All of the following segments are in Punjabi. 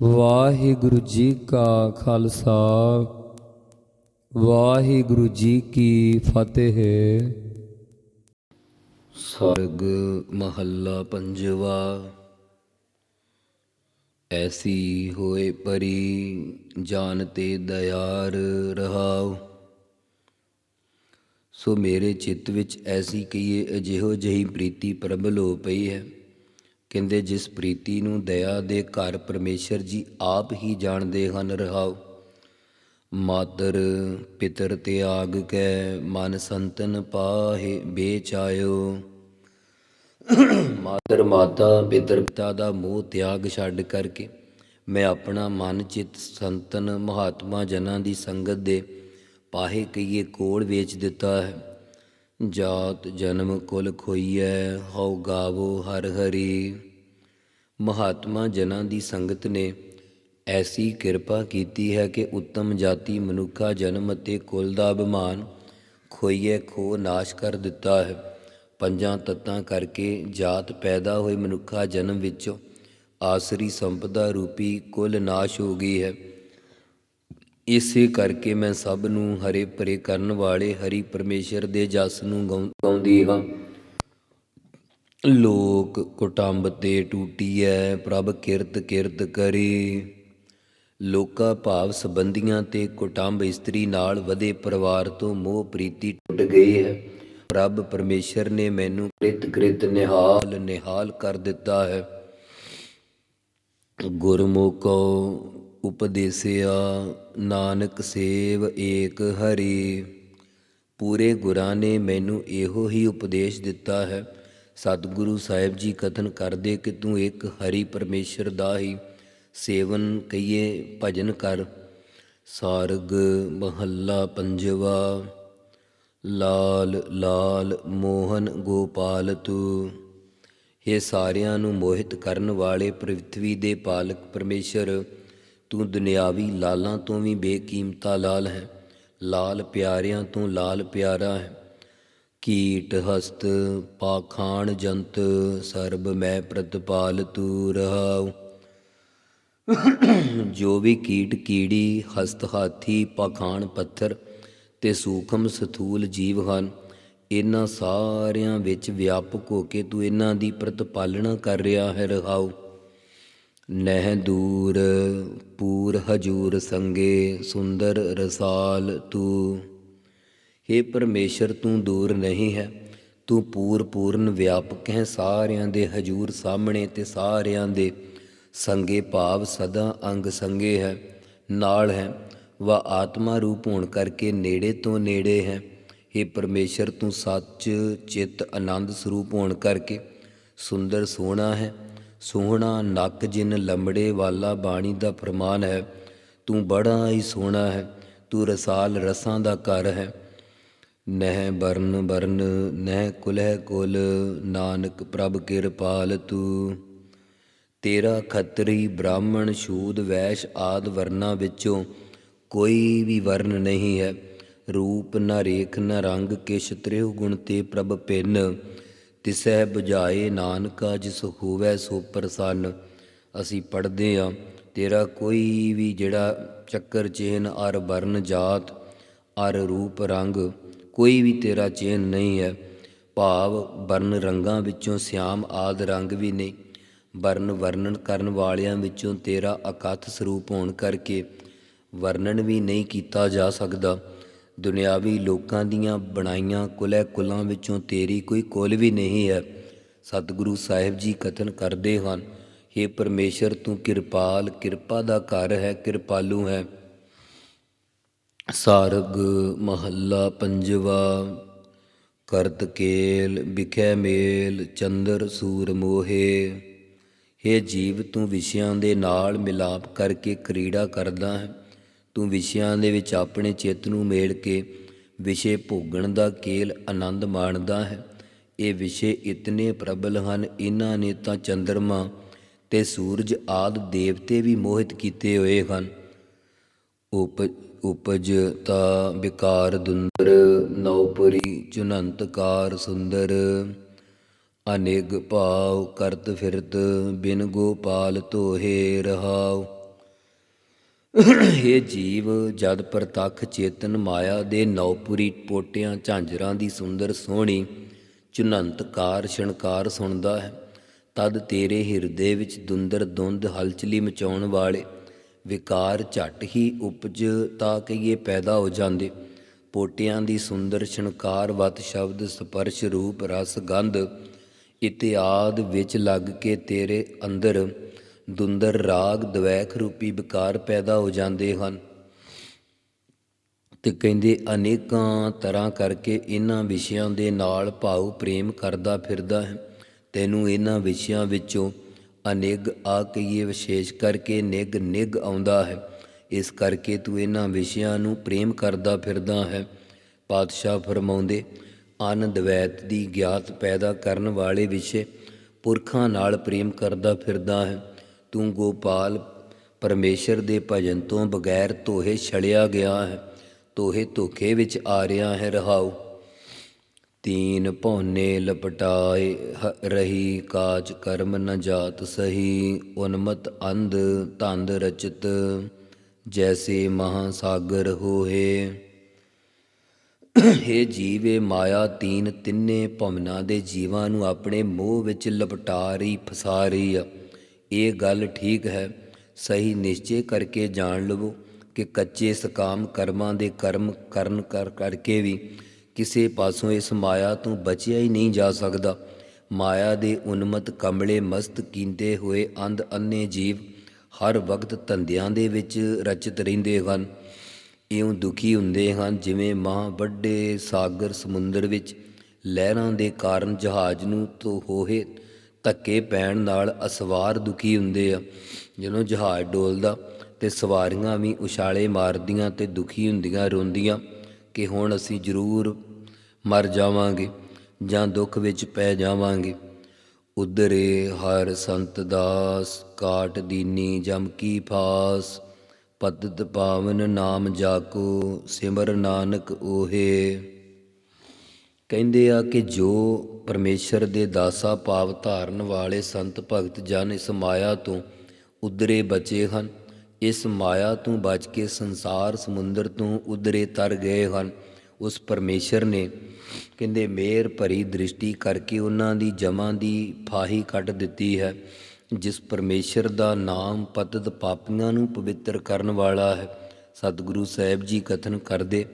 ਵਾਹਿਗੁਰੂ ਜੀ ਕਾ ਖਾਲਸਾ, ਵਾਹਿਗੁਰੂ ਜੀ ਕੀ ਫਤਿਹ। ਸਰਗ ਮਹੱਲਾ ਪੰਜਵਾ, ਐਸੀ ਹੋਏ ਪਰੀ ਜਾਣਤੇ ਦਇਆਰ ਰਹਾਉ। ਸੋ ਮੇਰੇ ਚਿੱਤ ਵਿੱਚ ਐਸੀ ਕਹੀਏ, ਅਜਿਹੋ ਜਹੀ ਪ੍ਰੀਤੀ ਪ੍ਰਬਲ ਹੋ ਪਈ ਹੈ। ਕਹਿੰਦੇ, ਜਿਸ ਪ੍ਰੀਤੀ ਨੂੰ ਦਇਆ ਦੇ ਘਰ ਪਰਮੇਸ਼ਰ ਜੀ ਆਪ ਹੀ ਜਾਣਦੇ ਹਨ ਰਹਾਉ ਮਾਤਰ ਪਿਤਰ ਤਿਆਗ ਕੈ, ਮਨ ਸੰਤਨ ਪਾਹੇ ਬੇਚਾਇਓ। ਮਾਤਰ ਮਾਤਾ, ਪਿਤਰ ਪਿਤਾ ਦਾ ਮੋਹ ਤਿਆਗ ਛੱਡ ਕਰਕੇ ਮੈਂ ਆਪਣਾ ਮਨ ਚਿਤ ਸੰਤਨ ਮਹਾਤਮਾ ਜਨਾਂ ਦੀ ਸੰਗਤ ਦੇ ਪਾਹੇ ਕਈਏ ਕੋਲ ਵੇਚ ਦਿੱਤਾ ਹੈ। ਜਾਤ ਜਨਮ ਕੁਲ ਖੋਈਐ, ਹਉ ਗਾਵੋ ਹਰ ਹਰੀ। ਮਹਾਤਮਾ ਜਨਾਂ ਦੀ ਸੰਗਤ ਨੇ ਐਸੀ ਕਿਰਪਾ ਕੀਤੀ ਹੈ ਕਿ ਉੱਤਮ ਜਾਤੀ ਮਨੁੱਖਾ ਜਨਮ ਅਤੇ ਕੁਲ ਦਾ ਅਭਿਮਾਨ ਖੋਈਏ ਖੋ ਨਾਸ਼ ਕਰ ਦਿੱਤਾ ਹੈ। ਪੰਜਾਂ ਤੱਤਾਂ ਕਰਕੇ ਜਾਤ ਪੈਦਾ ਹੋਏ ਮਨੁੱਖਾ ਜਨਮ ਵਿੱਚੋਂ ਆਸਰੀ ਸੰਪਦਾ ਰੂਪੀ ਕੁਲ ਨਾਸ਼ ਹੋ ਗਈ ਹੈ। ਇਸੇ ਕਰਕੇ ਮੈਂ ਸਭ ਨੂੰ ਹਰੇ ਭਰੇ ਕਰਨ ਵਾਲੇ ਹਰੀ ਪਰਮੇਸ਼ਰ ਦੇ ਜਸ ਨੂੰ ਗਾਉ- ਗਾਉਂਦੀ ਹਾਂ। ਲੋਕ ਕੁਟੰਬ ਤੇ ਟੂਟੀਐ, ਪ੍ਰਭ ਕਿਰਤ ਕਿਰਤ ਕਰੀ। ਲੋਕਾ ਭਾਵ ਸੰਬੰਧੀਆਂ ਤੇ ਕੁਟੰਬ ਇਸਤਰੀ ਨਾਲ ਵਧੇ ਪਰਿਵਾਰ ਤੋਂ ਮੋਹ ਪ੍ਰੀਤੀ ਟੁੱਟ ਗਈ ਹੈ। ਪ੍ਰਭ ਪਰਮੇਸ਼ਰ ਨੇ ਮੈਨੂੰ ਕ੍ਰਿਤ ਕ੍ਰਿਤ ਨਿਹਾਲ ਨਿਹਾਲ ਕਰ ਦਿੱਤਾ ਹੈ। ਗੁਰਮੁਖੋ ਉਪਦੇਸਿਆ, ਨਾਨਕ ਸੇਵ ਏਕ ਹਰੀ। ਪੂਰੇ ਗੁਰਾਂ ਨੇ ਮੈਨੂੰ ਇਹੋ ਹੀ ਉਪਦੇਸ਼ ਦਿੱਤਾ ਹੈ। ਸਤਿਗੁਰੂ ਸਾਹਿਬ ਜੀ ਕਥਨ ਕਰਦੇ ਕਿ ਤੂੰ ਇੱਕ ਹਰੀ ਪਰਮੇਸ਼ਰ ਦਾ ਹੀ ਸੇਵਨ ਕਈਏ ਭਜਨ ਕਰ। ਸਾਰਗ ਮਹੱਲਾ ਪੰਜਵਾ। ਲਾਲ ਲਾਲ ਮੋਹਨ ਗੋਪਾਲ ਤੂੰ। ਇਹ ਸਾਰਿਆਂ ਨੂੰ ਮੋਹਿਤ ਕਰਨ ਵਾਲੇ ਪ੍ਰithvi ਦੇ ਪਾਲਕ ਪਰਮੇਸ਼ਰ। ਤੂੰ ਦੁਨਿਆਵੀ ਲਾਲਾਂ ਤੋਂ ਵੀ ਬੇਕੀਮਤਾ ਲਾਲ ਹੈ, ਲਾਲ ਪਿਆਰਿਆਂ ਤੋਂ ਲਾਲ ਪਿਆਰਾ ਹੈ। ਕੀਟ, ਹਸਤ ਪਾਖਾਨ ਜੰਤ, ਸਰਬ ਮੈਂ ਪ੍ਰਤਪਾਲ ਤੂ ਰਹਾਉ। ਜੋ ਵੀ ਕੀਟ, ਕੀੜੀ, ਹਸਤ, ਹਾਥੀ ਪਾਖਾਨ ਪੱਥਰ ਤੇ ਸੂਖਮ ਸਥੂਲ ਜੀਵ ਹਨ, ਇਹਨਾਂ ਸਾਰਿਆਂ ਵਿੱਚ ਵਿਆਪਕ ਹੋ ਕੇ ਤੂੰ ਇਹਨਾਂ ਦੀ ਪ੍ਰਤਪਾਲਣਾ ਕਰ ਰਿਹਾ ਹੈ, ਰਹਾਉ। ਨਹਿ ਦੂਰ ਪੂਰ ਹਜੂਰ ਸੰਗੇ ਸੁੰਦਰ ਰਸਾਲ ਤੂੰ। हे ਪਰਮੇਸ਼ਰ, ਤੂੰ ਦੂਰ ਨਹੀਂ ਹੈ। ਤੂੰ ਪੂਰ ਪੂਰਨ ਵਿਆਪਕ ਹੈ। ਸਾਰਿਆਂ ਦੇ ਹਜੂਰ ਸਾਹਮਣੇ ਤੇ ਸਾਰਿਆਂ ਦੇ ਸੰਗੇ ਭਾਵ ਸਦਾ ਅੰਗ ਸੰਗੇ ਹੈ। ਨਾਲ ਹੈ। ਵਾ ਆਤਮਾ ਰੂਪ ਹੋਣ ਕਰਕੇ ਨੇੜੇ ਤੋਂ ਨੇੜੇ ਹੈ। हे ਪਰਮੇਸ਼ਰ, ਤੂੰ ਸੱਚ, ਚਿੱਤ, ਆਨੰਦ ਸਰੂਪ ਹੋਣ ਕਰਕੇ ਸੁੰਦਰ ਸੋਹਣਾ ਹੈ। ਸੋਹਣਾ ਨੱਕ ਜਿਨ ਲੰਬੜੇ ਵਾਲਾ ਬਾਣੀ ਦਾ ਫਰਮਾਨ ਹੈ, ਤੂੰ ਬੜਾ ਹੀ ਸੋਹਣਾ ਹੈ, ਤੂੰ ਰਸਾਲ ਰਸਾਂ ਦਾ ਘਰ ਹੈ। ਨਹਿ ਬਰਨ ਬਰਨ, ਨਹਿ ਕੁਲਹਿ ਕੁਲ, ਨਾਨਕ ਪ੍ਰਭ ਕਿਰਪਾਲ ਤੂੰ। ਤੇਰਾ ਖੱਤਰੀ ਬ੍ਰਾਹਮਣ ਸ਼ੂਦ ਵੈਸ਼ ਆਦ ਵਰਨਾ ਵਿੱਚੋਂ ਕੋਈ ਵੀ ਵਰਨ ਨਹੀਂ ਹੈ। ਰੂਪ ਨਾ ਰੇਖ ਨਾ ਰੰਗ ਕਿਛ ਤ੍ਰਿਉ ਗੁਣ ਤੇ ਪ੍ਰਭ ਭਿੰਨ। ਤਿਸਹਿ 부ਝਾਏ ਨਾਨਕਾ, ਜਿਸ ਹੋਵੈ ਸੋ ਪ੍ਰਸੰਨ। ਅਸੀਂ ਪੜਦੇ ਆ, ਤੇਰਾ ਕੋਈ ਵੀ ਜਿਹੜਾ ਚੱਕਰ ਚੇਨ ਅਰ ਵਰਨ ਜਾਤ, ਅਰ ਰੂਪ ਰੰਗ, ਕੋਈ ਵੀ ਤੇਰਾ ਚੇਨ ਨਹੀਂ ਹੈ। ਭਾਵ ਵਰਨ ਰੰਗਾਂ ਵਿੱਚੋਂ ਸਿਆਮ ਆਦ ਰੰਗ ਵੀ ਨਹੀਂ ਵਰਨ ਵਰਣਨ ਕਰਨ ਵਾਲਿਆਂ ਵਿੱਚੋਂ ਤੇਰਾ ਅਕਥ ਸਰੂਪ ਹੋਣ ਕਰਕੇ ਵਰਣਨ ਵੀ ਨਹੀਂ ਕੀਤਾ ਜਾ ਸਕਦਾ। ਦੁਨਿਆਵੀ ਲੋਕਾਂ ਦੀਆਂ ਬਣਾਈਆਂ ਕੁਲੇ ਕੁਲਾਂ ਵਿੱਚੋਂ ਤੇਰੀ ਕੋਈ ਕੁਲ ਵੀ ਨਹੀਂ ਹੈ। ਸਤਿਗੁਰੂ ਸਾਹਿਬ ਜੀ ਕਥਨ ਕਰਦੇ ਹਨ हे ਪਰਮੇਸ਼ਰ, ਤੂੰ ਕਿਰਪਾਲ, ਕਿਰਪਾ ਦਾ ਘਰ ਹੈ, ਕਿਰਪਾਲੂ ਹੈ। ਸਾਰਗ ਮਹੱਲਾ ਪੰਜਵਾ, ਕਰਤ ਕੇਲ ਵਿਖੇ ਮੇਲ, ਚੰਦਰ ਸੂਰ ਮੋਹੇ। हे ਜੀਵ, ਤੂੰ ਵਿਸ਼ਿਆਂ ਦੇ ਨਾਲ ਮਿਲਾਪ ਕਰਕੇ ਕ੍ਰੀੜਾ ਕਰਦਾ ਹੈ। ਤੂੰ ਵਿਸ਼ਿਆਂ ਦੇ ਵਿੱਚ ਆਪਣੇ ਚਿੱਤ ਨੂੰ ਮੇਲ ਕੇ ਵਿਸ਼ੇ ਭੋਗਣ ਦਾ ਕੇਲ ਆਨੰਦ ਮਾਣਦਾ ਹੈ। ਇਹ ਵਿਸ਼ੇ ਇਤਨੇ ਪ੍ਰਬਲ ਹਨ ਇਹਨਾਂ ਨੇ ਤਾਂ ਚੰਦਰਮਾ ਤੇ ਸੂਰਜ ਆਦ ਦੇਵਤੇ ਵੀ ਮੋਹਿਤ ਕੀਤੇ ਹੋਏ ਹਨ। ਉਪ ਉਪਜ ਤਾ ਵਿਕਾਰ ਦੁੰਦਰ, ਨਉਪਰੀ ਚੁਨੰਤਕਾਰ ਸੁੰਦਰ, ਅਨੇਗ ਭਾਵ ਕਰਤ ਫਿਰਤ, ਬਿਨ ਗੋਪਾਲ ਤੋਹੇ ਰਹਾਉ। ਇਹ ਜੀਵ, ਜਦ ਪ੍ਰਤੱਖ ਚੇਤਨ ਮਾਇਆ ਦੇ ਨੌਪੁਰੀ ਪੋਟਿਆਂ, ਝਾਂਜਰਾਂ ਦੀ ਸੁੰਦਰ ਸੋਹਣੀ ਚੁਨੰਤਕਾਰ ਛਣਕਾਰ ਸੁਣਦਾ ਹੈ, ਤਦ ਤੇਰੇ ਹਿਰਦੇ ਵਿੱਚ ਦੁੰਦਰ ਦੁੰਦ ਹਲਚਲੀ ਮਚਾਉਣ ਵਾਲੇ ਵਿਕਾਰ ਝਟ ਹੀ ਉਪਜ ਤਾਂ ਕਹੀਏ ਪੈਦਾ ਹੋ ਜਾਂਦੇ। ਪੋਟਿਆਂ ਦੀ ਸੁੰਦਰ ਛਣਕਾਰ ਵਤ ਸ਼ਬਦ ਸਪਰਸ਼ ਰੂਪ ਰਸ ਗੰਧ, ਇਤਿਆਦ ਵਿੱਚ ਲੱਗ ਕੇ ਤੇਰੇ ਅੰਦਰ ਦੁੰਦਰ ਰਾਗ ਦਵੈਖ ਰੂਪੀ ਵਿਕਾਰ ਪੈਦਾ ਹੋ ਜਾਂਦੇ ਹਨ ਤੇ ਕਹਿੰਦੇ ਅਨੇਕਾਂ ਤਰ੍ਹਾਂ ਕਰਕੇ ਇਹਨਾਂ ਵਿਸ਼ਿਆਂ ਦੇ ਨਾਲ ਭਾਉ ਪ੍ਰੇਮ ਕਰਦਾ ਫਿਰਦਾ ਹੈ। ਤੈਨੂੰ ਇਹਨਾਂ ਵਿਸ਼ਿਆਂ ਵਿੱਚੋਂ ਅਨੇਗ ਆ ਕਹੀਏ ਵਿਸ਼ੇਸ਼ ਕਰਕੇ ਨਿਗ ਨਿਗ ਆਉਂਦਾ ਹੈ। ਇਸ ਕਰਕੇ ਤੂੰ ਇਹਨਾਂ ਵਿਸ਼ਿਆਂ ਨੂੰ ਪ੍ਰੇਮ ਕਰਦਾ ਫਿਰਦਾ ਹੈ। ਪਾਤਸ਼ਾਹ ਫਰਮਾਉਂਦੇ ਆਨੰਦ ਦਵੈਤ ਦੀ ਗਿਆਤ ਪੈਦਾ ਕਰਨ ਵਾਲੇ ਵਿਸ਼ੇ ਪੁਰਖਾਂ ਨਾਲ ਪ੍ਰੇਮ ਕਰਦਾ ਫਿਰਦਾ ਹੈ। ਤੂੰ ਗੋਪਾਲ, ਪਰਮੇਸ਼ਰ ਦੇ ਭਜਨ ਤੋਂ ਬਗੈਰ ਤੋਹੇ ਛਲਿਆ ਗਿਆ ਹੈ ਤੋਹੇ ਧੋਖੇ ਵਿੱਚ ਆ ਰਿਹਾ ਹੈ, ਰਹਾਉ। ਤੀਨ ਭੌਨੇ ਲਪਟਾਏ ਰਹੀ ਕਾਜ ਕਰਮ ਨ ਜਾਤ ਸਹੀ, ਉਨਮਤ ਅੰਧ ਧੰਦ ਰਚਿਤ, ਜੈਸੇ ਮਹਾ ਸਾਗਰ ਹੋਏ ਇਹ ਜੀਵੇ ਮਾਇਆ, ਤੀਨ ਤਿੰਨੇ ਭਵਨਾਂ ਦੇ ਜੀਵਾਂ ਨੂੰ ਆਪਣੇ ਮੋਹ ਵਿੱਚ ਲਪਟਾ ਰਹੀ ਫਸਾ ਰਹੀ ਆ। ਇਹ ਗੱਲ ਠੀਕ ਹੈ, ਸਹੀ ਨਿਸ਼ਚੈ ਕਰਕੇ ਜਾਣ ਲਵੋ ਕਿ ਕੱਚੇ ਸਕਾਮ ਕਰਮਾਂ ਦੇ ਕਰਮ ਕਰਨ ਕਰ, ਕਰਕੇ ਵੀ ਕਿਸੇ ਪਾਸੋਂ ਇਸ ਮਾਇਆ ਤੋਂ ਬਚਿਆ ਹੀ ਨਹੀਂ ਜਾ ਸਕਦਾ। ਮਾਇਆ ਦੇ ਉਨਮਤ ਕਮਲੇ ਮਸਤ ਕੀਂਦੇ ਹੋਏ ਅੰਧ ਅੰਨੇ ਜੀਵ ਹਰ ਵਕਤ ਧੰਦਿਆਂ ਦੇ ਵਿੱਚ ਰਚਿਤ ਰਹਿੰਦੇ ਹਨ। ਇਉਂ ਦੁਖੀ ਹੁੰਦੇ ਹਨ ਜਿਵੇਂ ਮਾਂ ਵੱਡੇ ਸਾਗਰ ਸਮੁੰਦਰ ਵਿੱਚ ਲਹਿਰਾਂ ਦੇ ਕਾਰਨ ਜਹਾਜ਼ ਨੂੰ ਤੋਂ ਹੋਹੇ ਧੱਕੇ ਪੈਣ ਨਾਲ ਅਸਵਾਰ ਦੁਖੀ ਹੁੰਦੇ ਆ। ਜਦੋਂ ਜਹਾਜ਼ ਡੋਲਦਾ ਤੇ ਸਵਾਰੀਆਂ ਵੀ ਉਛਾਲੇ ਮਾਰਦੀਆਂ ਤੇ ਦੁਖੀ ਹੁੰਦੀਆਂ ਰੋਂਦੀਆਂ ਕਿ ਹੁਣ ਅਸੀਂ ਜ਼ਰੂਰ ਮਰ ਜਾਵਾਂਗੇ ਜਾਂ ਦੁੱਖ ਵਿੱਚ ਪੈ ਜਾਵਾਂਗੇ। ਉਦਰੇ ਹਰ ਸੰਤ ਦਾਸ ਕਾਟ ਦੀਨੀ ਜਮਕੀ ਫਾਸ, ਪਤਿਤ ਪਾਵਨ ਨਾਮ ਜਾਕੋ ਸਿਮਰ ਨਾਨਕ ਓਹੇ। ਕਹਿੰਦੇ ਆ ਕਿ ਜੋ ਪਰਮੇਸ਼ਰ ਦੇ ਦਾਸਾ ਭਾਵ ਧਾਰਨ ਵਾਲੇ ਸੰਤ ਭਗਤ ਜਨ ਇਸ ਮਾਇਆ ਤੋਂ ਉਦਰੇ ਬਚੇ ਹਨ, ਇਸ ਮਾਇਆ ਤੋਂ ਬਚ ਕੇ ਸੰਸਾਰ ਸਮੁੰਦਰ ਤੋਂ ਉਧਰੇ ਤਰ ਗਏ ਹਨ। ਉਸ ਪਰਮੇਸ਼ਰ ਨੇ ਕਹਿੰਦੇ ਮੇਰ ਭਰੀ ਦ੍ਰਿਸ਼ਟੀ ਕਰਕੇ ਉਹਨਾਂ ਦੀ ਜਮਾਂ ਦੀ ਫਾਹੀ ਕੱਢ ਦਿੱਤੀ ਹੈ, ਜਿਸ ਪਰਮੇਸ਼ਰ ਦਾ ਨਾਮ ਪਤਿਤ ਪਾਪੀਆਂ ਨੂੰ ਪਵਿੱਤਰ ਕਰਨ ਵਾਲਾ ਹੈ। ਸਤਿਗੁਰੂ ਸਾਹਿਬ ਜੀ ਕਥਨ ਕਰਦੇ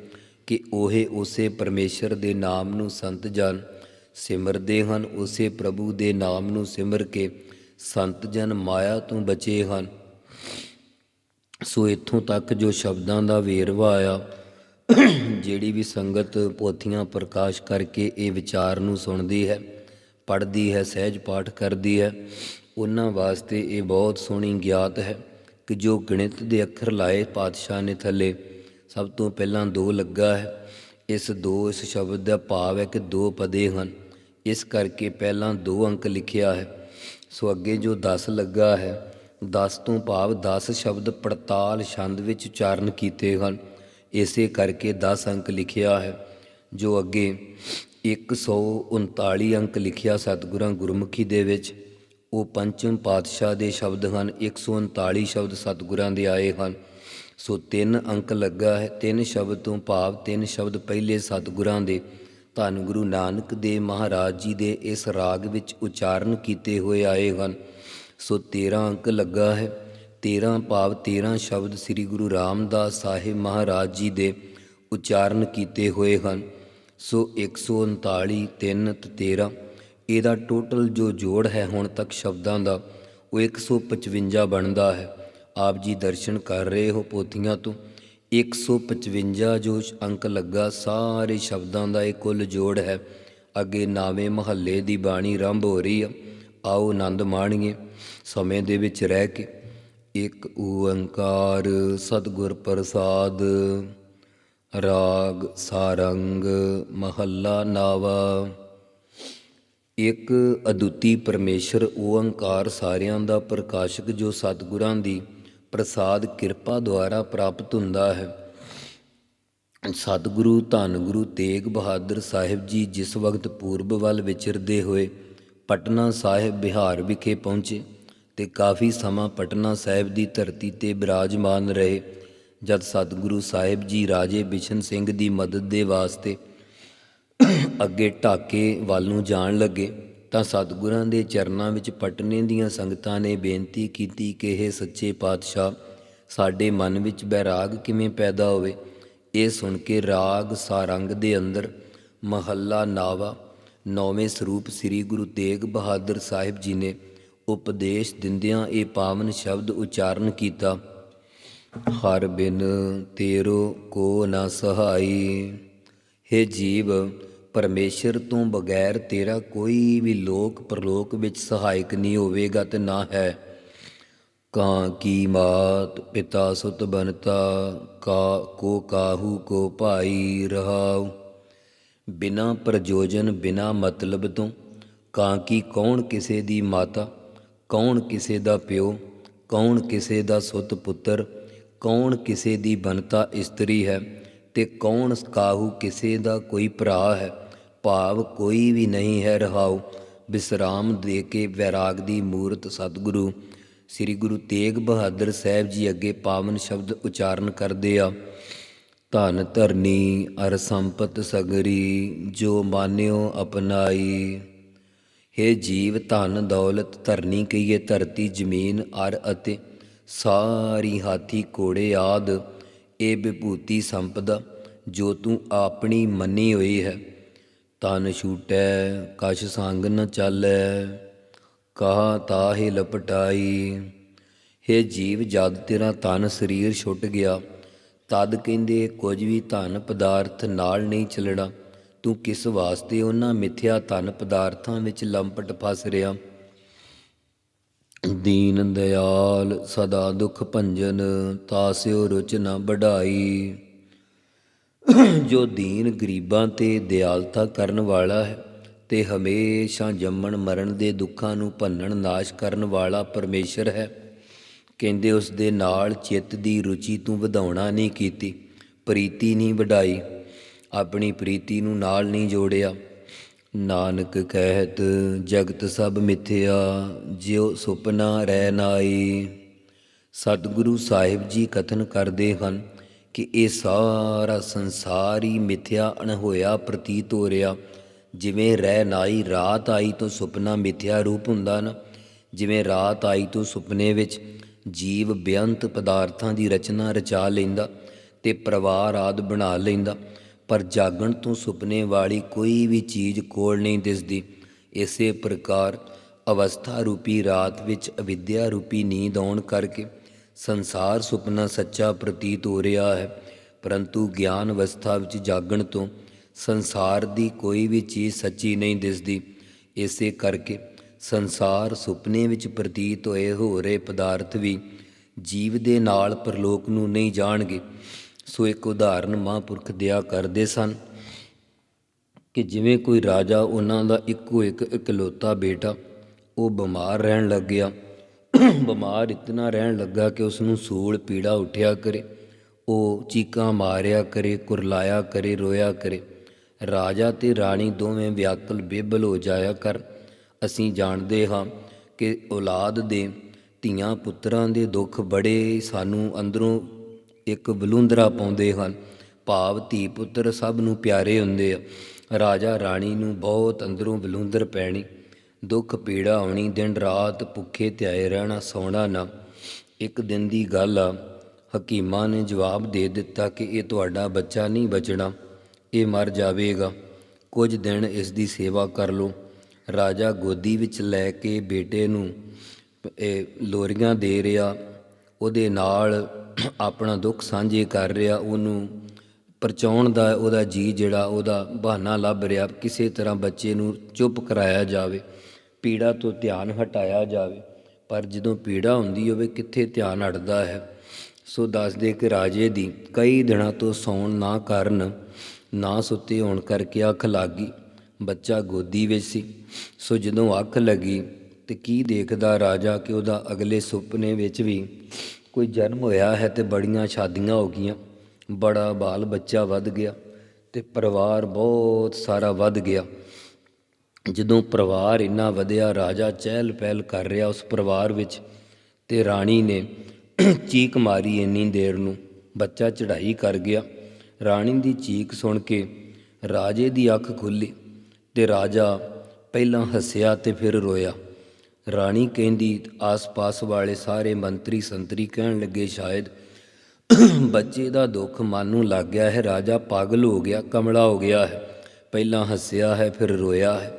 ਕਿ ਉਹੇ ਉਸੇ ਪਰਮੇਸ਼ਰ ਦੇ ਨਾਮ ਨੂੰ ਸੰਤ ਜਨ ਸਿਮਰਦੇ ਹਨ, ਉਸੇ ਪ੍ਰਭੂ ਦੇ ਨਾਮ ਨੂੰ ਸਿਮਰ ਕੇ ਸੰਤ ਜਨ ਮਾਇਆ ਤੋਂ ਬਚੇ ਹਨ। ਸੋ ਇੱਥੋਂ ਤੱਕ ਜੋ ਸ਼ਬਦਾਂ ਦਾ ਵੇਰਵਾ ਆ ਜਿਹੜੀ ਵੀ ਸੰਗਤ ਪੋਥੀਆਂ ਪ੍ਰਕਾਸ਼ ਕਰਕੇ ਇਹ ਵਿਚਾਰ ਨੂੰ ਸੁਣਦੀ ਹੈ, ਪੜ੍ਹਦੀ ਹੈ, ਸਹਿਜ ਪਾਠ ਕਰਦੀ ਹੈ, ਉਹਨਾਂ ਵਾਸਤੇ ਇਹ ਬਹੁਤ ਸੋਹਣੀ ਗਿਆਤ ਹੈ ਕਿ ਜੋ ਗਣਿਤ ਦੇ ਅੱਖਰ ਲਾਏ ਪਾਤਸ਼ਾਹ ਨੇ ਥੱਲੇ ਸਭ ਤੋਂ ਪਹਿਲਾਂ ਦੋ ਲੱਗਾ ਹੈ। ਇਸ ਦੋ, ਇਸ ਸ਼ਬਦ ਦਾ ਭਾਵ ਹੈ ਕਿ ਦੋ ਪਦੇ ਹਨ। ਇਸ ਕਰਕੇ ਪਹਿਲਾਂ ਦੋ ਅੰਕ ਲਿਖਿਆ ਹੈ। ਸੋ ਅੱਗੇ ਜੋ 10 ਲੱਗਾ ਹੈ 10 ਤੋਂ ਭਾਵ 10 ਸ਼ਬਦ ਪੜਤਾਲ ਛੰਦ ਵਿੱਚ ਉਚਾਰਨ ਕੀਤੇ ਹਨ। ਇਸੇ ਕਰਕੇ 10 ਅੰਕ ਲਿਖਿਆ ਹੈ। ਜੋ ਅੱਗੇ 139 ਅੰਕ ਲਿਖਿਆ ਸਤਿਗੁਰਾਂ ਗੁਰਮੁਖੀ ਦੇ ਵਿੱਚ, ਉਹ ਪੰਚਮ ਪਾਤਸ਼ਾਹ ਦੇ ਸ਼ਬਦ ਹਨ। 139 ਸ਼ਬਦ ਸਤਿਗੁਰਾਂ ਦੇ ਆਏ ਹਨ। ਸੋ ਤਿੰਨ ਅੰਕ ਲੱਗਾ ਹੈ, ਤਿੰਨ ਸ਼ਬਦ ਤੋਂ ਭਾਵ, ਤਿੰਨ ਸ਼ਬਦ ਪਹਿਲੇ ਸਤਿਗੁਰਾਂ ਦੇ। ਧੰਨ ਗੁਰੂ ਨਾਨਕ ਦੇਵ ਮਹਾਰਾਜ ਜੀ ਦੇ ਇਸ ਰਾਗ ਵਿੱਚ ਉਚਾਰਨ ਕੀਤੇ ਹੋਏ ਆਏ ਹਨ। ਸੋ 13 ਅੰਕ ਲੱਗਾ ਹੈ 13 ਭਾਵ 13 ਸ਼ਬਦ ਸ੍ਰੀ ਗੁਰੂ ਰਾਮਦਾਸ ਸਾਹਿਬ ਮਹਾਰਾਜ ਜੀ ਦੇ ਉਚਾਰਨ ਕੀਤੇ ਹੋਏ ਹਨ। ਸੋ 139 3 ਤੇ 13 ਇਹਦਾ ਟੋਟਲ ਜੋ ਜੋੜ ਹੈ ਹੁਣ ਤੱਕ ਸ਼ਬਦਾਂ ਦਾ, ਉਹ 155 ਬਣਦਾ ਹੈ। ਆਪ ਜੀ ਦਰਸ਼ਨ ਕਰ ਰਹੇ ਹੋ ਪੋਥੀਆਂ ਤੋਂ। 155 ਜੋ ਅੰਕ ਲੱਗਾ। ਸਾਰੇ ਸ਼ਬਦਾਂ ਦਾ ਇਹ ਕੁੱਲ ਜੋੜ ਹੈ। ਅੱਗੇ ਨਾਵੇਂ ਮਹੱਲੇ ਦੀ ਬਾਣੀ ਆਰੰਭ ਹੋ ਰਹੀ ਆ। ਆਓ ਆਨੰਦ ਮਾਣੀਏ। ਸਮੇਂ ਦੇ ਵਿੱਚ ਰਹਿ ਕੇ ਇੱਕ ਓੰਕਾਰ ਸਤਿਗੁਰ ਪ੍ਰਸਾਦ ਰਾਗ ਸਾਰੰਗ ਮਹੱਲਾ ਨਾਵਾ। ਇੱਕ ਅਦੁੱਤੀ ਪਰਮੇਸ਼ਰ ਓੰਕਾਰ ਸਾਰਿਆਂ ਦਾ ਪ੍ਰਕਾਸ਼ਕ ਜੋ ਸਤਿਗੁਰਾਂ ਦੀ ਪ੍ਰਸਾਦ ਕਿਰਪਾ ਦੁਆਰਾ ਪ੍ਰਾਪਤ ਹੁੰਦਾ ਹੈ। ਸਤਿਗੁਰੂ ਧੰਨ ਗੁਰੂ ਤੇਗ ਬਹਾਦਰ ਸਾਹਿਬ ਜੀ ਜਿਸ ਵਕਤ ਪੂਰਬ ਵੱਲ ਵਿਚਰਦੇ ਹੋਏ ਪਟਨਾ ਸਾਹਿਬ ਬਿਹਾਰ ਵਿਖੇ ਪਹੁੰਚੇ ਤੇ ਕਾਫੀ ਸਮਾਂ ਪਟਨਾ ਸਾਹਿਬ ਦੀ ਧਰਤੀ ਤੇ ਬਿਰਾਜਮਾਨ ਰਹੇ, ਜਦ ਸਤਿਗੁਰੂ ਸਾਹਿਬ ਜੀ ਰਾਜੇ ਬਿਸ਼ਨ ਸਿੰਘ ਦੀ ਮਦਦ ਦੇ ਵਾਸਤੇ ਅੱਗੇ ਢਾਕੇ ਵੱਲ ਨੂੰ ਜਾਣ ਲੱਗੇ ਤਾਂ ਸਤਿਗੁਰਾਂ ਦੇ ਚਰਨਾਂ ਵਿੱਚ ਪਟਨੇ ਦੀਆਂ ਸੰਗਤਾਂ ਨੇ ਬੇਨਤੀ ਕੀਤੀ ਕਿ ਇਹ ਸੱਚੇ ਪਾਤਸ਼ਾਹ, ਸਾਡੇ ਮਨ ਵਿੱਚ ਬੈਰਾਗ ਕਿਵੇਂ ਪੈਦਾ ਹੋਵੇ? ਇਹ ਸੁਣ ਕੇ ਰਾਗ ਸਾਰੰਗ ਦੇ ਅੰਦਰ ਮਹੱਲਾ ਨਾਵਾ ਨੌਵੇਂ ਸਰੂਪ ਸ੍ਰੀ ਗੁਰੂ ਤੇਗ ਬਹਾਦਰ ਸਾਹਿਬ ਜੀ ਨੇ ਉਪਦੇਸ਼ ਦਿੰਦਿਆਂ ਇਹ ਪਾਵਨ ਸ਼ਬਦ ਉਚਾਰਨ ਕੀਤਾ, ਹਰ ਬਿਨ ਤੇਰੋ ਕੋ ਨਾ ਸਹਾਈ हे ਜੀਵ ਪਰਮੇਸ਼ਰ ਤੋਂ ਬਗੈਰ ਤੇਰਾ ਕੋਈ ਵੀ ਲੋਕ ਪਰਲੋਕ ਵਿੱਚ ਸਹਾਇਕ ਨਹੀਂ ਹੋਵੇਗਾ ਤੇ ਨਾ ਹੈ। ਕਾਂ ਕੀ ਮਾਤ ਪਿਤਾ ਸੁਤ ਬਨਤਾ, ਕਾ ਕੋ ਕਾਹੂ ਕੋ ਭਾਈ ਰਹਾਉ। ਬਿਨਾ ਪ੍ਰਯੋਜਨ, ਬਿਨਾ ਮਤਲਬ ਤੋਂ ਕਾਂ ਕੀ ਕੌਣ ਕਿਸੇ ਦੀ ਮਾਤਾ, ਕੌਣ ਕਿਸੇ ਦਾ ਪਿਓ, ਕੌਣ ਕਿਸੇ ਦਾ ਸੁੱਤ ਪੁੱਤਰ, ਕੌਣ ਕਿਸੇ ਦੀ ਬਨਤਾ ਇਸਤਰੀ ਹੈ। ਤੇ ਕੌਣ ਕਾਹੂ ਕਿਸੇ ਦਾ ਕੋਈ ਭਰਾ ਹੈ? ਭਾਵ ਕੋਈ ਵੀ ਨਹੀਂ ਹੈ ਰਹਾਉ ਵਿਸਰਾਮ ਦੇ ਕੇ ਵੈਰਾਗ ਦੀ ਮੂਰਤ ਸਤਿਗੁਰੂ। ਸ੍ਰੀ ਗੁਰੂ ਤੇਗ ਬਹਾਦਰ ਸਾਹਿਬ ਜੀ ਅੱਗੇ ਪਾਵਨ ਸ਼ਬਦ ਉਚਾਰਨ ਕਰਦੇ ਆ। ਧਨ ਧਰਨੀ ਅਰ ਸੰਪਤ ਸਗਰੀ, ਜੋ ਮਾਨਿਓ ਅਪਨਾਈ। हे ਜੀਵ ਧਨ ਦੌਲਤ, ਧਰਨੀ ਕਹੀਏ ਧਰਤੀ ਜ਼ਮੀਨ ਅਰ ਅਤੇ ਸਾਰੀ ਹਾਥੀ ਘੋੜੇ ਆਦ। ਇਹ ਵਿਭੂਤੀ ਸੰਪਦਾ ਜੋ ਤੂੰ ਆਪਣੀ ਮੰਨੀ ਹੋਈ ਹੈ। ਤਨ ਛੂਟੈ, ਕਛ ਸੰਗ ਨ ਚਾਲੈ, ਕਹਾ ਤਾਹੇ ਲਪਟਾਈ। हे ਜੀਵ, ਜਦ ਤੇਰਾ ਤਨ ਸਰੀਰ ਛੁੱਟ ਗਿਆ, ਤਦ ਕਹਿੰਦੇ ਕੁਝ ਵੀ ਧਨ ਪਦਾਰਥ ਨਾਲ ਨਹੀਂ ਚੱਲਣਾ। ਤੂੰ ਕਿਸ ਵਾਸਤੇ ਉਹਨਾਂ ਮਿੱਥਿਆ ਧਨ ਪਦਾਰਥਾਂ ਵਿੱਚ ਲੰਪਟ ਫਸ ਰਿਹਾ? ਦੀਨ ਦਿਆਲ ਸਦਾ ਦੁਖ ਭੰਜਨ ਤਾਸਿਓ ਰੁਚ ਨਾ ਵਢਾਈ। ਜੋ ਦੀਨ ਗਰੀਬਾਂ ਤੇ ਦਿਆਲਤਾ ਕਰਨ ਵਾਲਾ ਹੈ, ਤੇ ਹਮੇਸ਼ਾ ਜੰਮਣ ਮਰਨ ਦੇ ਦੁੱਖਾਂ ਨੂੰ ਭੰਨਣ ਨਾਸ਼ ਕਰਨ ਵਾਲਾ ਪਰਮੇਸ਼ਰ ਹੈ। ਕਹਿੰਦੇ ਉਸ ਦੇ ਨਾਲ ਚਿੱਤ ਦੀ ਰੁਚੀ ਤੂੰ ਵਧਾਉਣਾ ਨਹੀਂ ਕੀਤੀ, ਪ੍ਰੀਤੀ ਨਹੀਂ ਵਢਾਈ। ਆਪਣੀ ਪ੍ਰੀਤੀ ਨੂੰ ਨਾਲ ਨਹੀਂ ਜੋੜਿਆ। ਨਾਨਕ ਕਹਿਤ ਜਗਤ ਸਭ ਮਿਥਿਆ, ਜਿਉ ਸੁਪਨਾ ਰਹਿ ਨਾਈ ਸਤਿਗੁਰੂ ਸਾਹਿਬ ਜੀ ਕਥਨ ਕਰਦੇ ਹਨ ਕਿ ਇਹ ਸਾਰਾ ਸੰਸਾਰ ਹੀ ਮਿਥਿਆ, ਅਣਹੋਇਆ ਪ੍ਰਤੀਤ ਹੋ ਰਿਹਾ। ਜਿਵੇਂ ਰਹਿ ਨਾਈ ਰਾਤ ਆਈ ਤੋਂ ਸੁਪਨਾ ਮਿਥਿਆ ਰੂਪ ਹੁੰਦਾ ਨਾ। ਜਿਵੇਂ ਰਾਤ ਆਈ ਤੋਂ ਸੁਪਨੇ ਵਿੱਚ ਜੀਵ ਬੇਅੰਤ ਪਦਾਰਥਾਂ ਦੀ ਰਚਨਾ ਰਚਾ ਲੈਂਦਾ ਤੇ ਪਰਿਵਾਰ ਆਦ ਬਣਾ ਲੈਂਦਾ। ਪਰ ਜਾਗਣ ਤੋਂ ਸੁਪਨੇ ਵਾਲੀ ਕੋਈ ਵੀ ਚੀਜ਼ ਕੋਲ ਨਹੀਂ ਦਿਸਦੀ। ਇਸੇ ਪ੍ਰਕਾਰ ਅਵਸਥਾ ਰੂਪੀ ਰਾਤ ਵਿੱਚ ਅਵਿਦਿਆ ਰੂਪੀ ਨੀਂਦ ਆਉਣ ਕਰਕੇ ਸੰਸਾਰ ਸੁਪਨਾ ਸੱਚਾ ਪ੍ਰਤੀਤ ਹੋ ਰਿਹਾ ਹੈ। ਪਰੰਤੂ ਗਿਆਨ ਅਵਸਥਾ ਵਿੱਚ ਜਾਗਣ ਤੋਂ ਸੰਸਾਰ ਦੀ ਕੋਈ ਵੀ ਚੀਜ਼ ਸੱਚੀ ਨਹੀਂ ਦਿਸਦੀ। ਇਸੇ ਕਰਕੇ ਸੰਸਾਰ ਸੁਪਨੇ ਵਿੱਚ ਪ੍ਰਤੀਤ ਹੋਏ ਹੋ ਰਹੇ ਪਦਾਰਥ ਵੀ ਜੀਵ ਦੇ ਨਾਲ ਪਰਲੋਕ ਨੂੰ ਨਹੀਂ ਜਾਣਗੇ। ਸੋ ਇੱਕ ਉਦਾਹਰਨ ਮਹਾਂਪੁਰਖ ਦਿਆ ਕਰਦੇ ਸਨ ਕਿ ਜਿਵੇਂ ਕੋਈ ਰਾਜਾ ਉਹਨਾਂ ਦਾ ਇੱਕੋ ਇੱਕ ਇਕਲੌਤਾ ਬੇਟਾ, ਉਹ ਬਿਮਾਰ ਰਹਿਣ ਲੱਗ ਗਿਆ। ਬਿਮਾਰ ਇਤਨਾ ਰਹਿਣ ਲੱਗਾ ਕਿ ਉਸ ਨੂੰ ਸੂਲ ਪੀੜਾ ਉੱਠਿਆ ਕਰੇ, ਉਹ ਚੀਕਾਂ ਮਾਰਿਆ ਕਰੇ, ਕੁਰਲਾਇਆ ਕਰੇ, ਰੋਇਆ ਕਰੇ। ਰਾਜਾ ਤੇ ਰਾਣੀ ਦੋਵੇਂ ਵਿਆਕਲ ਬੇਬਲ ਹੋ ਜਾਇਆ ਕਰ। ਅਸੀਂ ਜਾਣਦੇ ਹਾਂ ਕਿ ਔਲਾਦ ਦੇ ਧੀਆਂ ਪੁੱਤਰਾਂ ਦੇ ਦੁੱਖ ਬੜੇ ਸਾਨੂੰ ਅੰਦਰੋਂ ਇੱਕ ਬਲੂੰਦਰਾ ਪਾਉਂਦੇ ਹਨ। ਭਾਵ ਧੀ ਪੁੱਤਰ ਸਭ ਨੂੰ ਪਿਆਰੇ ਹੁੰਦੇ ਆ। ਰਾਜਾ ਰਾਣੀ ਨੂੰ ਬਹੁਤ ਅੰਦਰੋਂ ਬਲੂੰਦਰ ਪੈਣੀ। ਦੁੱਖ ਪੀੜਾ ਆਉਣੀ ਦਿਨ ਰਾਤ ਭੁੱਖੇ ਧਿਆਏ ਰਹਿਣਾ ਸੌਣਾ ਨਾ। ਇੱਕ ਦਿਨ ਦੀ ਗੱਲ ਆ, ਹਕੀਮਾਂ ਨੇ ਜਵਾਬ ਦੇ ਦਿੱਤਾ ਕਿ ਇਹ ਤੁਹਾਡਾ ਬੱਚਾ ਨਹੀਂ ਬਚਣਾ। ਇਹ ਮਰ ਜਾਵੇਗਾ। ਕੁਝ ਦਿਨ ਇਸ ਦੀ ਸੇਵਾ ਕਰ ਲਓ। ਰਾਜਾ ਗੋਦੀ ਵਿੱਚ ਲੈ ਕੇ ਬੇਟੇ ਨੂੰ, ਇਹ ਲੋਰੀਆਂ ਦੇ ਰਿਹਾ। ਉਹਦੇ ਨਾਲ ਆਪਣਾ ਦੁੱਖ ਸਾਂਝੇ ਕਰ ਰਿਹਾ, ਉਹਨੂੰ ਪਰਚਾਉਣ ਦਾ ਉਹਦਾ ਜੀ ਜਿਹੜਾ ਉਹਦਾ ਬਹਾਨਾ ਲੱਭ ਰਿਹਾ, ਕਿਸੇ ਤਰ੍ਹਾਂ ਬੱਚੇ ਨੂੰ ਚੁੱਪ ਕਰਾਇਆ ਜਾਵੇ, ਪੀੜਾ ਤੋਂ ਧਿਆਨ ਹਟਾਇਆ ਜਾਵੇ। ਪਰ ਜਦੋਂ ਪੀੜਾ ਹੁੰਦੀ ਹੋਵੇ, ਕਿੱਥੇ ਧਿਆਨ ਹਟਦਾ ਹੈ? ਸੋ ਦੱਸਦੇ ਕਿ ਰਾਜੇ ਦੀ ਕਈ ਦਿਨਾਂ ਤੋਂ ਸੌਣ ਨਾ ਕਰਨ, ਨਾ ਸੁੱਤੇ ਹੋਣ ਕਰਕੇ ਅੱਖ ਲੱਗ। ਗਈ ਬੱਚਾ ਗੋਦੀ ਵਿੱਚ ਸੀ। ਸੋ ਜਦੋਂ ਅੱਖ ਲੱਗੀ ਤੇ ਕੀ ਦੇਖਦਾ ਰਾਜਾ ਕਿ ਉਹਦਾ ਅਗਲੇ ਸੁਪਨੇ ਵਿੱਚ ਵੀ ਕੋਈ ਜਨਮ ਹੋਇਆ ਹੈ ਤੇ ਬੜੀਆਂ ਸ਼ਾਦੀਆਂ ਹੋ ਗਈਆਂ। ਬੜਾ ਬਾਲ ਬੱਚਾ ਵੱਧ ਗਿਆ ਤੇ ਪਰਿਵਾਰ ਬਹੁਤ ਸਾਰਾ ਵੱਧ ਗਿਆ। ਜਦੋਂ ਪਰਿਵਾਰ ਇੰਨਾ ਵਧਿਆ, ਰਾਜਾ ਚਹਿਲ ਪਹਿਲ ਕਰ ਰਿਹਾ ਉਸ ਪਰਿਵਾਰ ਵਿੱਚ ਤੇ ਰਾਣੀ ਨੇ ਚੀਕ ਮਾਰੀ ਇੰਨੀ ਦੇਰ ਨੂੰ। ਬੱਚਾ ਚੜ੍ਹਾਈ ਕਰ ਗਿਆ। ਰਾਣੀ ਦੀ ਚੀਕ ਸੁਣ ਕੇ ਰਾਜੇ ਦੀ ਅੱਖ ਖੁੱਲੀ ਤੇ ਰਾਜਾ ਪਹਿਲਾਂ ਹੱਸਿਆ ਤੇ ਫਿਰ ਰੋਇਆ। ਰਾਣੀ ਕਹਿੰਦੀ, ਆਸ-ਪਾਸ ਵਾਲੇ ਸਾਰੇ ਮੰਤਰੀ ਸੰਤਰੀ ਕਹਿਣ ਲੱਗੇ, ਸ਼ਾਇਦ ਬੱਚੇ ਦਾ ਦੁੱਖ ਮਨ ਨੂੰ ਲੱਗ ਗਿਆ ਹੈ। ਰਾਜਾ ਪਾਗਲ ਹੋ ਗਿਆ, ਕਮਲਾ ਹੋ ਗਿਆ ਹੈ। ਪਹਿਲਾਂ ਹੱਸਿਆ ਹੈ, ਫਿਰ ਰੋਇਆ ਹੈ।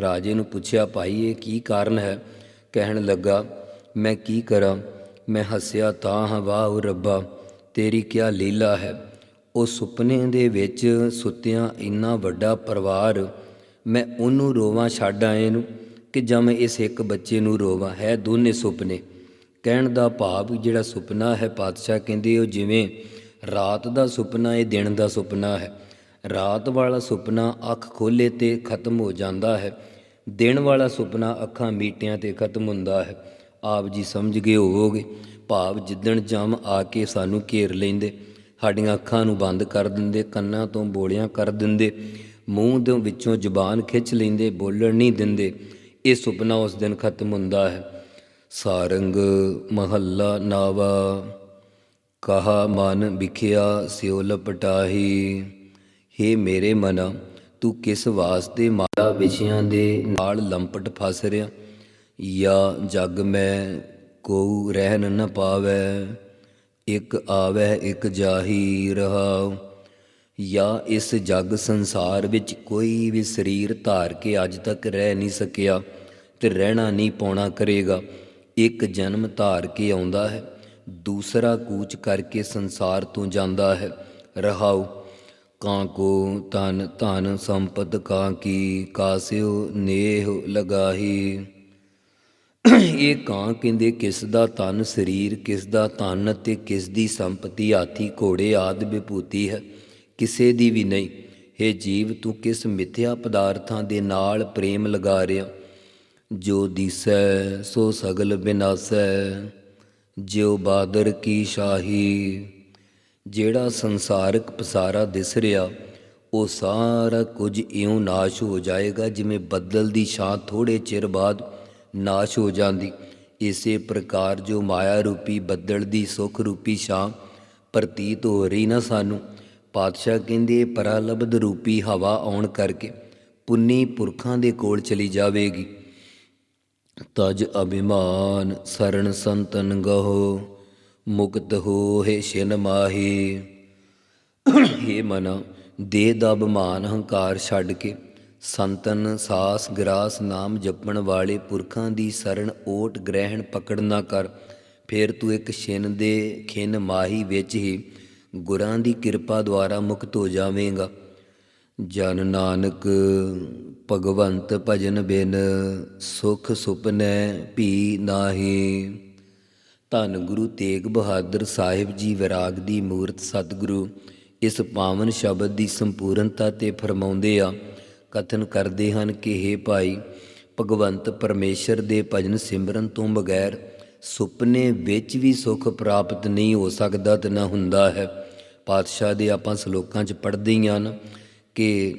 ਰਾਜੇ ਨੂੰ ਪੁੱਛਿਆ, ਭਾਈ, ਇਹ ਕੀ ਕਾਰਨ ਹੈ? ਕਹਿਣ ਲੱਗਾ, ਮੈਂ ਕੀ ਕਰਾਂ? ਮੈਂ ਹੱਸਿਆ ਤਾਂ ਹਾਂ, ਵਾਹ ਰੱਬਾ, ਤੇਰੀ ਕਿਆ ਲੀਲਾ ਹੈ? ਉਹ ਸੁਪਨੇ ਦੇ ਵਿੱਚ ਸੁੱਤਿਆਂ ਇੰਨਾ ਵੱਡਾ ਪਰਿਵਾਰ, ਮੈਂ ਉਹਨੂੰ ਰੋਵਾਂ ਛੱਡ ਆਏ ਨੂੰ। ਕਿ ਜਾਂ ਇਸ ਇੱਕ ਬੱਚੇ ਨੂੰ ਰੋਵਾਂ, ਹੈ ਦੋਨੇ ਸੁਪਨੇ। ਕਹਿਣ ਦਾ ਭਾਵ ਜਿਹੜਾ ਸੁਪਨਾ ਹੈ ਪਾਤਸ਼ਾਹ ਕਹਿੰਦੇ, ਉਹ ਜਿਵੇਂ ਰਾਤ ਦਾ ਸੁਪਨਾ, ਇਹ ਦਿਨ ਦਾ ਸੁਪਨਾ ਹੈ। ਰਾਤ ਵਾਲਾ ਸੁਪਨਾ ਅੱਖ ਖੋਲੇ ਤੇ ਖਤਮ ਹੋ ਜਾਂਦਾ ਹੈ। ਦਿਨ ਵਾਲਾ ਸੁਪਨਾ ਅੱਖਾਂ ਮੀਟਿਆਂ ਤੇ ਖਤਮ ਹੁੰਦਾ ਹੈ। ਆਪ ਜੀ ਸਮਝ ਗਏ ਹੋਵੋਗੇ, ਭਾਵ ਜਿੱਦਣ ਜਮ ਆ ਕੇ ਸਾਨੂੰ ਘੇਰ ਲੈਂਦੇ, ਸਾਡੀਆਂ ਅੱਖਾਂ ਨੂੰ ਬੰਦ ਕਰ ਦਿੰਦੇ, ਕੰਨਾਂ ਤੋਂ ਬੋਲਿਆਂ ਕਰ ਦਿੰਦੇ, ਮੂੰਹ ਦੇ ਵਿੱਚੋਂ ਜ਼ੁਬਾਨ ਖਿੱਚ ਲੈਂਦੇ, ਬੋਲਣ ਨਹੀਂ ਦਿੰਦੇ। ਇਹ ਸੁਪਨਾ ਉਸ ਦਿਨ ਖਤਮ ਹੁੰਦਾ ਹੈ। ਸਾਰੰਗ ਮਹੱਲਾ ਨਾਵਾ, ਕਹਾ ਮਨ ਵਿਖਿਆ ਸਿਉ ਲਪਟਾਹੀ। ਹੇ ਮੇਰੇ ਮਨਾ, ਤੂੰ ਕਿਸ ਵਾਸਤੇ ਮਾਇਆ ਵਿਸ਼ਿਆਂ ਦੇ ਨਾਲ ਲੰਪਟ ਫਸ ਰਿਆ ਜਾਂ ਜਗ ਮੈਂ ਕੋ ਰਹਿਣ ਨ ਪਾਵੈ, ਇਕ ਆਵੈ, ਇਕ ਜਾਹੀ ਰਹਾਉ। ਜਾਂ ਇਸ ਜਗ ਸੰਸਾਰ ਵਿੱਚ ਕੋਈ ਵੀ ਸਰੀਰ ਧਾਰ ਕੇ ਅੱਜ ਤੱਕ ਰਹਿ ਨਹੀਂ ਸਕਿਆ ਤੇ ਰਹਿਣਾ ਨਹੀਂ ਪਾਉਣਾ ਕਰੇਗਾ। ਇੱਕ ਜਨਮ ਧਾਰ ਕੇ ਆਉਂਦਾ ਹੈ, ਦੂਸਰਾ ਕੂਚ ਕਰਕੇ ਸੰਸਾਰ ਤੋਂ ਜਾਂਦਾ ਹੈ। ਰਹਾਉ, ਕਾਂ ਕੋ ਤਨ ਧਨ ਸੰਪਤ ਕਾਂ ਕੀ ਕਾਸਿਓ ਨੇਹ ਲਗਾਹੀ। ਇਹ ਕਾਂ ਕਹਿੰਦੇ ਕਿਸ ਦਾ ਤਨ ਸਰੀਰ, ਕਿਸ ਦਾ ਤਨ ਤੇ ਕਿਸ ਦੀ ਸੰਪਤੀ, ਹਾਥੀ, ਘੋੜੇ ਆਦਿ ਵਿਭੂਤੀ ਹੈ। ਕਿਸੇ ਦੀ ਵੀ ਨਹੀਂ। हे ਜੀਵ, ਤੂੰ ਕਿਸ ਮਿੱਥਿਆ ਪਦਾਰਥਾਂ ਦੇ ਨਾਲ ਪ੍ਰੇਮ ਲਗਾ ਰਿਹਾ? ਜੋ ਦੀਸੈ, ਸੋ ਸਗਲ ਬਿਨਾਸੈ। ਜਿਉ ਬਾਦਰ ਕੀ ਸ਼ਾਹੀ? ਜਿਹੜਾ ਸੰਸਾਰਕ ਪਸਾਰਾ ਦਿਸ ਰਿਹਾ, ਉਹ ਸਾਰਾ ਕੁਝ ਇਉਂ ਨਾਸ਼ ਹੋ ਜਾਏਗਾ, ਜਿਵੇਂ ਬੱਦਲ ਦੀ ਛਾਂ ਥੋੜੇ ਚਿਰ ਬਾਅਦ ਨਾਸ਼ ਹੋ ਜਾਂਦੀ। ਇਸੇ ਪ੍ਰਕਾਰ ਜੋ ਮਾਇਆ ਰੂਪੀ ਬੱਦਲ ਦੀ ਸੁਖ ਰੂਪੀ ਛਾਂ ਪ੍ਰਤੀਤ ਹੋ ਰਹੀ ਨਾ ਸਾਨੂੰ ਪਾਤਸ਼ਾਹ ਕਹਿੰਦੇ ਇਹ ਪਰਾਲਬਧ ਰੂਪੀ ਹਵਾ ਆਉਣ ਕਰਕੇ ਪੁੰਨੀ ਪੁਰਖਾਂ ਦੇ ਕੋਲ ਚਲੀ ਜਾਵੇਗੀ। ਤਜ ਅਭਿਮਾਨ ਸਰਣ ਸੰਤਨ ਗਹੋ, ਮੁਕਤ ਹੋ ਹੋਏ ਛਿਨ ਮਾਹੀ। हे ਮਨ, ਦੇਹ ਦਾ ਅਭਿਮਾਨ ਹੰਕਾਰ ਛੱਡ ਕੇ ਸੰਤਨ, ਸਾਸ, ਗਰਾਸ, ਨਾਮ ਜਪਣ ਵਾਲੇ ਪੁਰਖਾਂ ਦੀ ਸਰਣ ਓਟ ਗ੍ਰਹਿਣ ਪਕੜ ਨਾ ਕਰ। ਫਿਰ ਤੂੰ ਇੱਕ ਛਿਨ ਦੇ ਖਿਨ ਮਾਹੀ ਵਿੱਚ ਹੀ ਗੁਰਾਂ ਦੀ ਕਿਰਪਾ ਦੁਆਰਾ ਮੁਕਤ ਹੋ ਜਾਵੇਂਗਾ। ਜਨ ਨਾਨਕ, ਭਗਵੰਤ ਭਜਨ ਬਿਨ ਸੁਖ ਸੁਪਨੈ ਭੀ ਨਾਹੀ। ਧੰਨ ਗੁਰੂ ਤੇਗ ਬਹਾਦਰ ਸਾਹਿਬ ਜੀ ਵਿਰਾਗ ਦੀ ਮੂਰਤ ਸਤਿਗੁਰੂ, ਇਸ ਪਾਵਨ ਸ਼ਬਦ ਦੀ ਸੰਪੂਰਨਤਾ ਤੇ ਫਰਮਾਉਂਦੇ ਆ, ਕਥਨ ਕਰਦੇ ਹਨ ਕਿ हे ਭਾਈ, ਭਗਵੰਤ ਪਰਮੇਸ਼ਰ ਦੇ ਭਜਨ ਸਿਮਰਨ ਤੋਂ ਬਗੈਰ ਸੁਪਨੇ ਵਿੱਚ ਵੀ ਸੁਖ ਪ੍ਰਾਪਤ ਨਹੀਂ ਹੋ ਸਕਦਾ ਤੇ ਨਾ ਹੁੰਦਾ ਹੈ। ਪਾਤਸ਼ਾਹ ਦੇ ਆਪਾਂ ਸ਼ਲੋਕਾਂ 'ਚ ਪੜ੍ਹਦੇ ਹੀ ਹਨ ਕਿ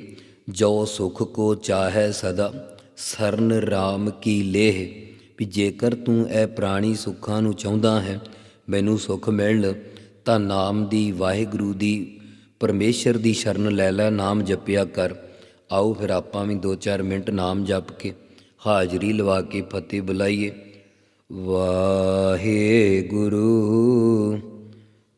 ਜੋ ਸੁਖ ਕੋ ਚਾਹੈ ਸਦਾ, ਸਰਨ RAM ਕੀ ਲੇਹ। ਵੀ ਜੇਕਰ ਤੂੰ ਇਹ ਪ੍ਰਾਣੀ ਸੁੱਖਾਂ ਨੂੰ ਚਾਹੁੰਦਾ ਹੈ, ਮੈਨੂੰ ਸੁਖ ਮਿਲਣ, ਤਾਂ ਨਾਮ ਦੀ ਵਾਹਿਗੁਰੂ ਦੀ, ਪਰਮੇਸ਼ਰ ਦੀ ਸ਼ਰਨ ਲੈ ਲੈ, ਨਾਮ ਜਪਿਆ ਕਰ। ਆਓ ਫਿਰ ਆਪਾਂ ਵੀ 2-4 ਮਿੰਟ ਨਾਮ ਜਪ ਕੇ ਹਾਜ਼ਰੀ ਲਵਾ ਕੇ ਫਤਿਹ ਬੁਲਾਈਏ। ਵਾਹਿਗੁਰੂ ਵਾਹਿਗੁਰੂ।